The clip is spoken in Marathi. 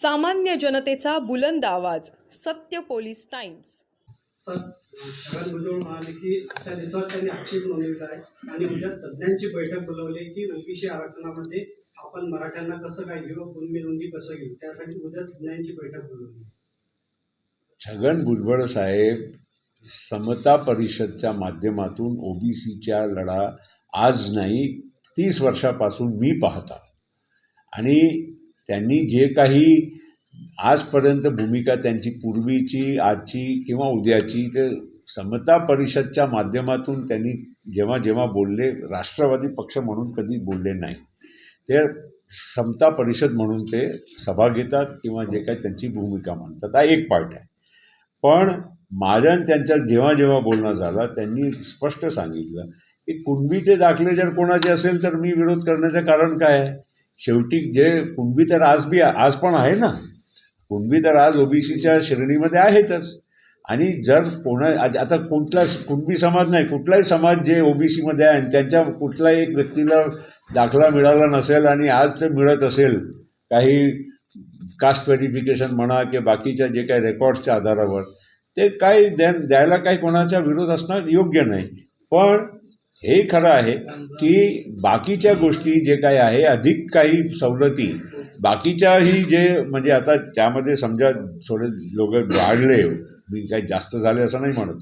सामान्य जनतेचा बुलंद आवाज सत्य पोलीस टाइम्स. छगन भुजबळ म्हणाले की त्या दिवसावर त्यांनी आक्षेप नोंदवला आहे. आणि उद्या तज्ज्ञांची बैठक बोलवली की ओबीसी आरक्षणामध्ये आपण मराठ्यांना कसं काय घेऊ कुणबी नोंदी कसं घेऊ त्यासाठी उद्या तज्ज्ञांची बैठक बोलवली छगन भुजबळ साहेब समता परिषदच्या माध्यमातून ओबीसीच्या लढा आज नाही तीस वर्षापासून मी पाहता आणि त्यांनी जे काही आजपर्यंत भूमिका त्यांची पूर्वीची आजची किंवा उद्याची ते समता परिषदच्या माध्यमातून त्यांनी जेव्हा जेव्हा बोलले राष्ट्रवादी पक्ष म्हणून कधी बोलले नाही. ते समता परिषद म्हणून ते सभा घेतात किंवा जे काही त्यांची भूमिका मांडतात हा एक पार्ट आहे. पण माझ्या त्यांच्या जेव्हा जेव्हा बोलणं झाला त्यांनी स्पष्ट सांगितलं की कुणबीचे दाखले जर कोणाचे असेल तर मी विरोध करण्याचं कारण काय आहे? शेवटी जे कुणबी तर आज बी आज पण आहे ना. कुणबी तर आज ओबीसीच्या श्रेणीमध्ये आहेतच. आणि जर कोणा आज- आता कुठला कुणबी समाज नाही कुठलाही समाज जे ओबीसीमध्ये आहे आणि त्यांच्या कुठलाही एक व्यक्तीला दाखला मिळाला नसेल आणि आज ते मिळत असेल काही कास्ट व्हेरिफिकेशन म्हणा किंवा बाकीच्या जे काही रेकॉर्ड्सच्या आधारावर ते काही द्या द्यायला काही कोणाचा विरोध असणं योग्य नाही. पण हे खरं आहे की बाकीच्या गोष्टी जे काही आहे अधिक काही सवलती बाकीच्याही जे म्हणजे आता त्यामध्ये समजा थोडे लोक वाढले मी काही जास्त झाले असं नाही म्हणत.